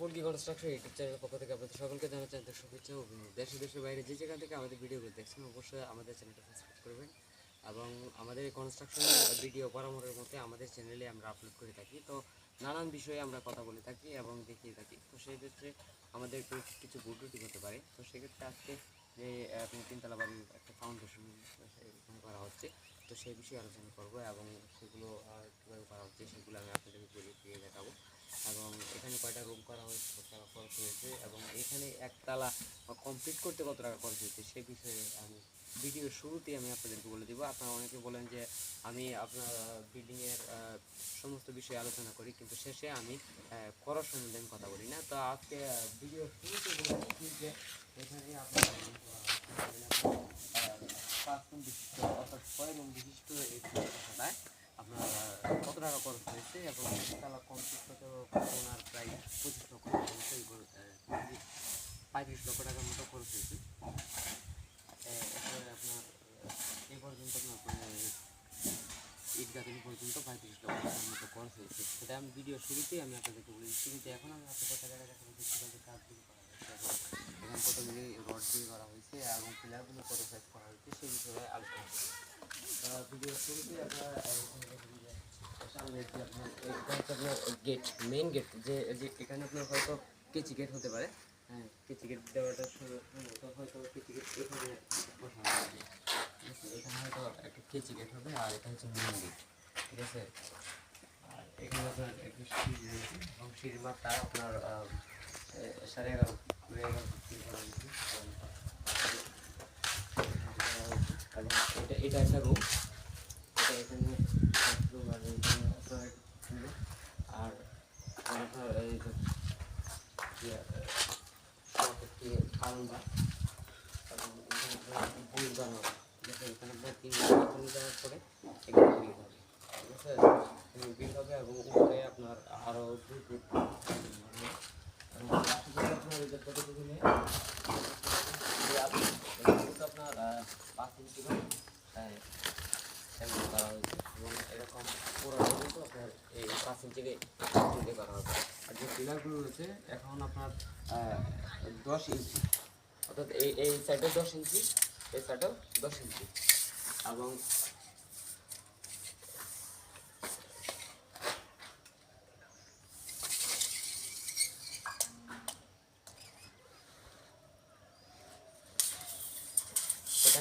ফুলকি construction YouTube চ্যানেলের পক্ষ থেকে আপনাদের সকলকে জানাচ্ছি শুভেচ্ছা ও। দেশে দেশের বাইরে যে যেখান থেকে আমাদের ভিডিওগুলো দেখছেন, অবশ্যই আমাদের চ্যানেলটা সাবস্ক্রাইব করবেন এবং আমাদের কনস্ট্রাকশন ভিডিও পরামর্শের মধ্যে আমাদের চ্যানেলে আমরা আপলোড করে থাকি। তো নানান বিষয়ে আমরা কথা বলে থাকি এবং দেখিয়ে থাকি। তো সেই ক্ষেত্রে আমাদের কিছু ত্রুটি হতে পারে। তো সেক্ষেত্রে আজকে যে আপনি তিনতলা বাড়ির একটা ফাউন্ডেশন করা হচ্ছে। তো সেই বিষয়ে আলোচনা করব এবং সেগুলো কীভাবে করা হচ্ছে সেগুলো আমি আপনাদেরকে দিয়ে দেখাবো। এবং এখানে কয়টা রুম করা হয়েছে, কত টাকা খরচ হয়েছে এবং এখানে একতলা কমপ্লিট করতে কত টাকা খরচ হয়েছে সে বিষয়ে আমি ভিডিওর শুরুতেই আমি আপনাদেরকে বলে দিব। আপনারা অনেকে বলেন যে আমি আপনার বিল্ডিংয়ের সমস্ত বিষয়ে আলোচনা করি, কিন্তু শেষে আমি করার সম্বন্ধে আমি কথা বলি না। তো আজকে ভিডিওর শুরুতে বলে রাখি যে এখানে আপনার পাঁচ রুম বিশিষ্ট অর্থাৎ ছয় রুম বিশিষ্ট এই আপনার কত টাকা খরচ হয়েছে এবং তালা কমপ্লিট করতে ওনার প্রায় পঁচিশ লক্ষ টাকা মতো পঁয়ত্রিশ লক্ষ টাকার মতো খরচ হয়েছে। এরপরে আপনার এই পর্যন্ত আপনার মানে গাঁথনি পর্যন্ত পঁয়ত্রিশ লক্ষ টাকার মতো খরচ হয়েছে। সেটা আমি ভিডিও শুরুতেই আমি আপনাদেরকে বলে দিচ্ছি কিন্তু এখন আমি আপনাদের টাকা যে কীভাবে কাজগুলো করা হয়েছে এবং কত মিলি রড দিয়ে করা হয়েছে এবং পিলারগুলো কত সাইজ করা হয়েছে, সেই বিষয়ে আলোচনা ভিডিও শুরুতে আপনারা আহ, এখানে দেখুন যে সামনে যে আপনার এটা আপনার গেট মেইন গেট যে এখানে আপনার হয়তো কেচি গেট হতে পারে। হ্যাঁ কেচি গেট দেওয়াটা শুরু হয়তো কেচি গেট এখানে আছে? এখানে হয়তো একটা কেচি গেট হবে আর এটা হচ্ছে মেইন গেট ঠিক আছে? আর এখানে আপনার একটা সিঁড়ি আপনার সাড়ে এগারো এটা এটা একটা রুম এটা এখানে bathroom আর এখানে আপনার একটা room। আর আপনার এই যে এবং উপরে আপনার আরও দুই আপনার পাঁচ ইঞ্চি হ্যাঁ, করা এবং এরকম পুরো আপনার এই পাঁচ ইঞ্চি করা হবে যে পিলারগুলো রয়েছে এখন আপনার দশ ইঞ্চি। অর্থাৎ এই এই সাইডে দশ ইঞ্চি, এই সাইডেও দশ ইঞ্চি। এবং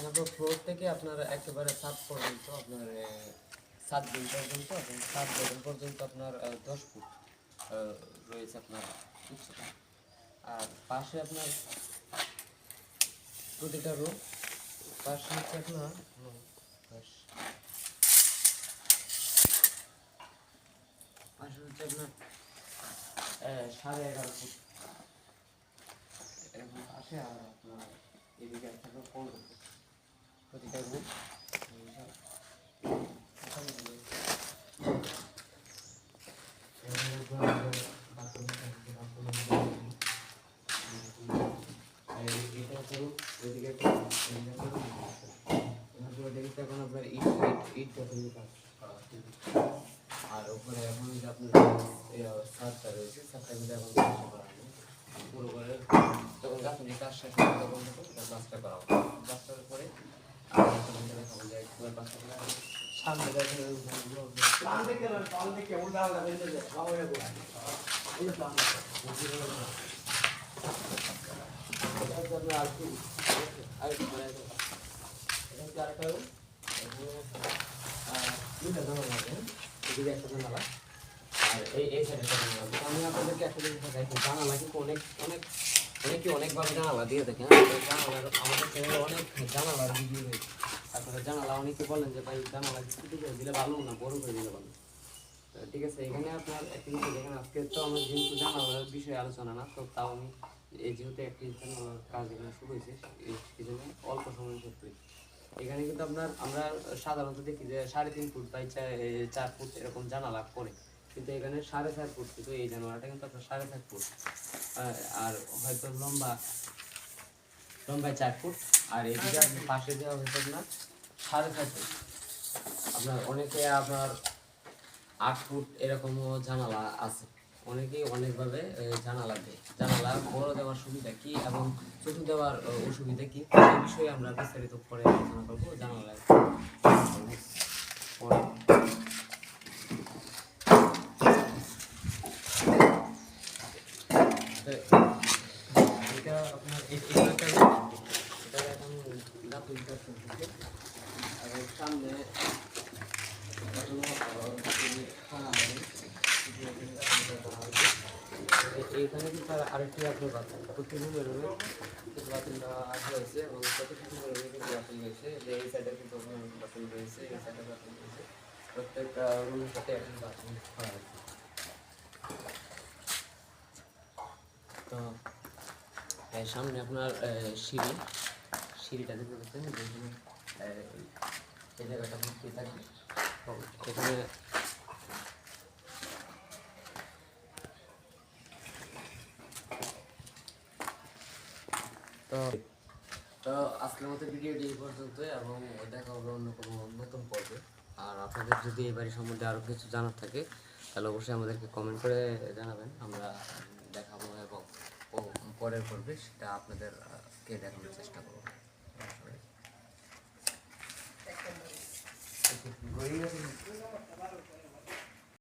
আপনার ফ্লোর থেকে আপনার একেবারে সাত পর্যন্ত আপনার সাত দিন পর্যন্ত এবং সাত দিন পর্যন্ত আপনার দশ ফুট। রয়েছে আপনার উচ্চতা আর পাশে আপনার প্রতিটা রুম পাশে হচ্ছে আপনার পাশে হচ্ছে আপনার সাড়ে এগারো ফুট। পাশে আর আপনার এদিকে একটা পনেরো প্রতিটা রুম আর উপরে এখন যে আপনার সাতটা রয়েছে সাতটা মিলে এখন কাজটা করা হয়নি। পুরো করে তখন গাছগুলি কাজ শেষ হবে তখন তখন এটা করা হবে আর হবে। সামনে হবে। এটা হচ্ছে আপনার আরেকটু, জানালা। আর এই এই সাইডে। আমি আপনাদেরকে একটা জিনিস দেখাই জানালা কিন্তু অনেক অনেক অনেকে অনেকভাবে জানালা দিয়ে দেখেন জানালার আমাদের চ্যানেলে অনেক জানালার তারপরে জানালা অনেকে বলেন যে ভাই জানালা কি করে দিলে ভালো না বড় করে দিলে ভালো ঠিক আছে এখানে আপনার একটা আজকে তো আমার যেহেতু জানালার বিষয়ে আলোচনা না তো তাও আমি এই যেহেতু একটি কাজ এখানে শুরু হয়েছে এই জন্য অল্প সময়ের ক্ষেত্রে এখানে কিন্তু আপনার, আমরা সাধারণত দেখি যে সাড়ে তিন ফুট বাই চার ফুট এরকম জানালা করে কিন্তু এখানে সাড়ে চার ফুট, কিন্তু এই জানালাটা কিন্তু আপনার সাড়ে চার ফুট। আর হয়তো লম্বা, লম্বায় চার ফুট। আর এদিকে আপনার পাশে দেওয়া হয়েছে আপনার সাড়ে চার ফুট। আপনার অনেকে আপনার আট ফুট এরকমও জানালা আছে। অনেকেই অনেকভাবে এ, জানালা দেয় জানালা বড় দেওয়ার সুবিধা কি এবং ছোট দেওয়ার অসুবিধা কি? এই বিষয়ে আমরা বিস্তারিত পরে আলোচনা করব জানালায়। পরে এটা আপনার এটা এখন সামনে এখনও, আহ, গাঁথুনি করা হয়নি। শুধু এখানে গাঁথুনি করা হয়েছে। এ- এইখানে কিন্তু আর আরেকটি আপনার বাথরুম প্রতি রুমে রুমে কিন্তু বাথরুম হয়েছে এবং রুমে রুমে কিন্তু রয়েছে, যে এই সাইডে কিন্তু বাথরুম রয়েছে, এই সাইডে বাথরুম রয়েছে, প্রত্যেকটা রুমের সাথে এখন বাথরুম করা হয়েছে। তো সামনে আপনার সিঁড়ি। সিঁড়িটা দেখতে পাচ্ছেন, যেখানে এই জায়গাটা ভর্তি থাকে। এখানে তো তো আজকের মতো ভিডিওটি এই পর্যন্ত এবং দেখা হবে অন্য কোনো নতুন পর্বে। আর আপনাদের যদি এই বাড়ি সম্বন্ধে আরও কিছু জানার থাকে তাহলে অবশ্যই আমাদেরকে কমেন্ট করে জানাবেন। আমরা দেখাবো এবং পরের পর্বে সেটা আপনাদের আহ, কে দেখানোর চেষ্টা করব। গড়িয়ে গেছে